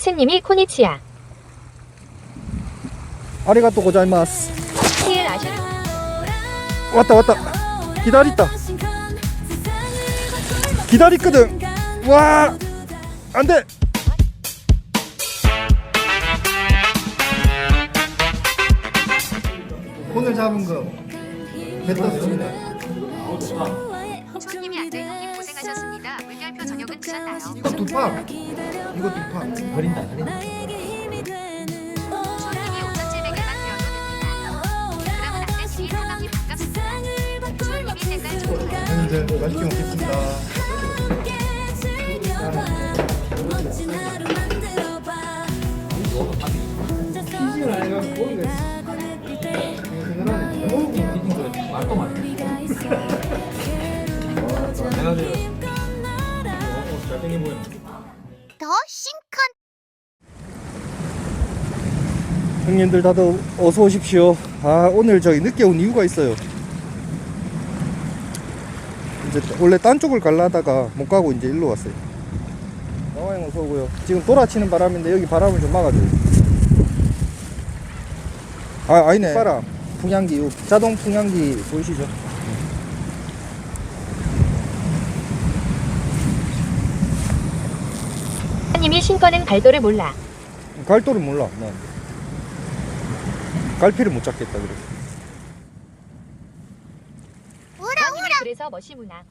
혁신님이 코니치야. 아리가또 고자이마스. 왔다 왔다. 기다렸다. 기다렸거든. 와, 안 돼. 오늘 잡은 거 뱉었습니다. 손님이 안 돼 시작나요? 이것도 팝. 이것도 팝. 버린다 버린다. 이 정도면 네, 네, 네, 먹겠습니다. 형님들 다들 어서 오십시오. 아 오늘 저기 늦게 온 이유가 있어요. 이제 원래 딴 쪽을 갈라다가 못 가고 이제 일로 왔어요. 나와형 어서 오고요. 지금 돌아치는 바람인데 여기 바람을 좀 막아줘요. 아 아니네. 바람 풍향기 요 자동 풍향기 보이시죠? 손님이 신거는 갈도를 몰라. 갈도를 몰라. 난 갈피를 못 잡겠다 그래. 형님이 그래서 머시구나.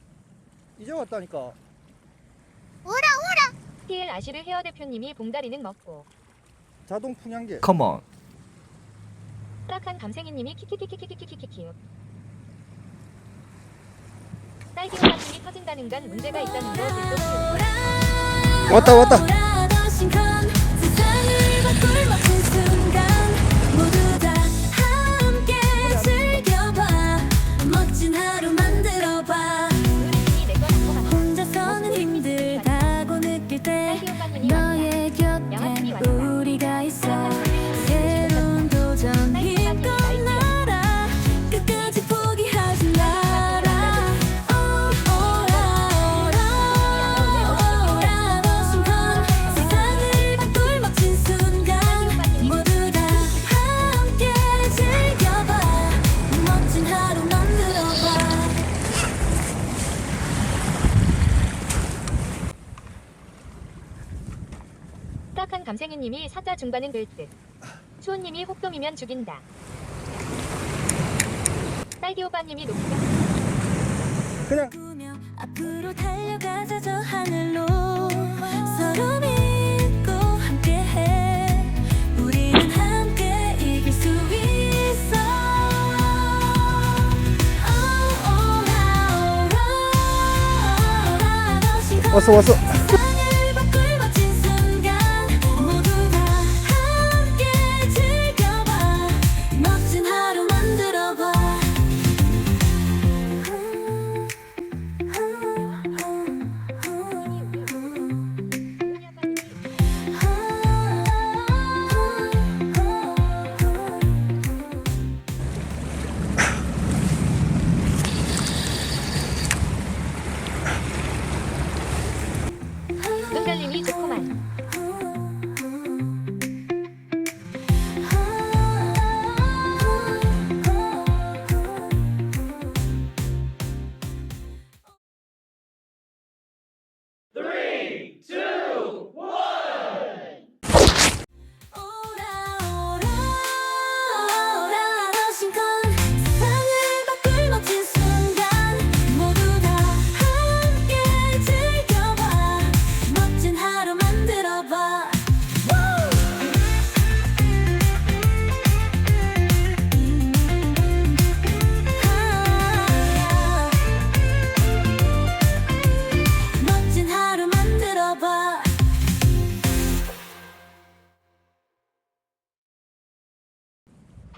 이제 왔다니까. 오라 오라 TL 아슈르 헤어 대표님이 봉다리는 먹고. 자동 풍향기. 컴온 허락한 감생이님이 키키키키키키키키키. 딸기 호박님이 터진다는 건 문제가 있다는 거 듣고. 왔다 왔다. 허락한 감생이님이 사자 중반은 될 듯. 추운님이 혹돔이면 죽인다. 딸기 호박님이 높다. 그냥 꾸며 앞으로 달려가자 저 하늘로 서로 믿고 함께해 우리는 함께 이길 수 있어 오라 오라 더 심쿵 왔어 왔어. 세상을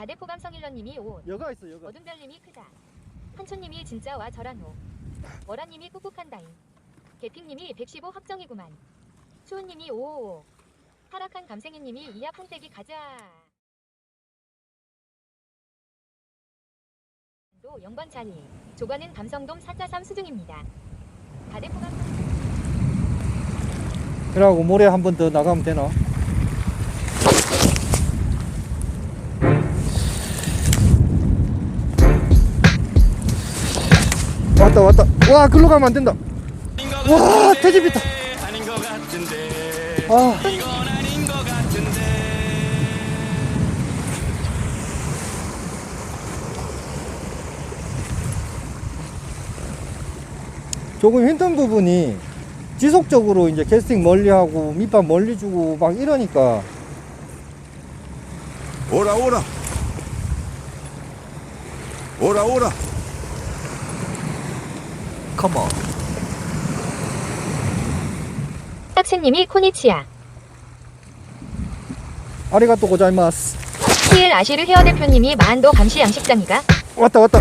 다대포감 성일러님이 옷. 여가 있어 여가. 어둠별님이 크다. 한초님이 진짜 와 저란호. 월아님이 꾹꾹한다잉. 개핑님이 115 확정이구만. 추운님이 오오오. 타락한 감생이님이 떼기 가자. 또 차리. 조관은 감성돔 4.3 수중입니다. 다대포감 그러고 모레 한 번 더 나가면 되나? 왔다 와 글로 가면 안 된다. 와 같은데 아. 조금 힘든 부분이 지속적으로 이제 캐스팅 멀리 하고 밑밥 멀리 주고 막 이러니까. 오라 오라. 오라 오라 컴온 학생님이 코니치야. 아리가또 고자이마스. TL 아시르 헤어 대표님이 만도 감시 양식장이가? 왔다 왔다.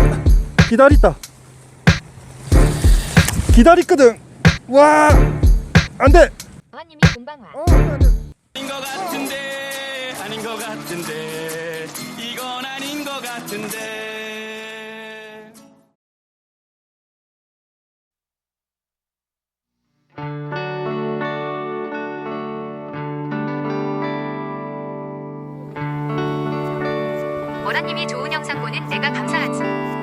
기다리다. 기다리거든. 와 안돼. 어한님이 공방화. 어, 안 돼. 아닌 것 같은데 아닌 것 같은데 이건 아닌 것 같은데 어란님이 좋은 영상 보는 내가 감사하지.